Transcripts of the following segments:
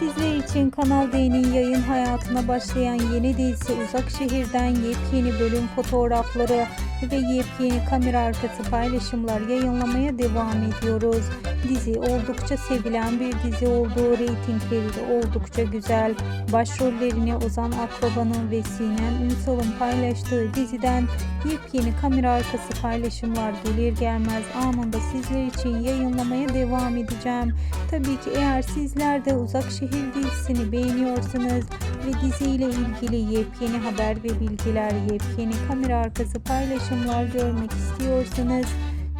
Sizler için Kanal D'nin yayın hayatına başlayan yeni dizisi Uzak Şehir'den yepyeni bölüm fotoğrafları ve yepyeni kamera arkası paylaşımlar yayınlamaya devam ediyoruz. Dizi oldukça sevilen bir dizi olduğu reytingleri de oldukça güzel. Başrollerini Ozan Akraba'nın ve Sinem Ünsal'ın paylaştığı diziden yepyeni kamera arkası paylaşımlar gelir gelmez anında sizler için yayınlamaya devam edeceğim. Tabii ki eğer sizler de Uzak Şehir dizisini beğeniyorsanız ve diziyle ilgili yepyeni haber ve bilgiler, yepyeni kamera arkası paylaşımlar görmek istiyorsanız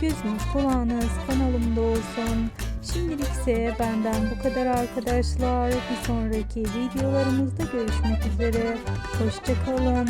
gözünüz kulağınız kanalımda olsun. Şimdilik ise benden bu kadar arkadaşlar. Bir sonraki videolarımızda görüşmek üzere. Hoşçakalın.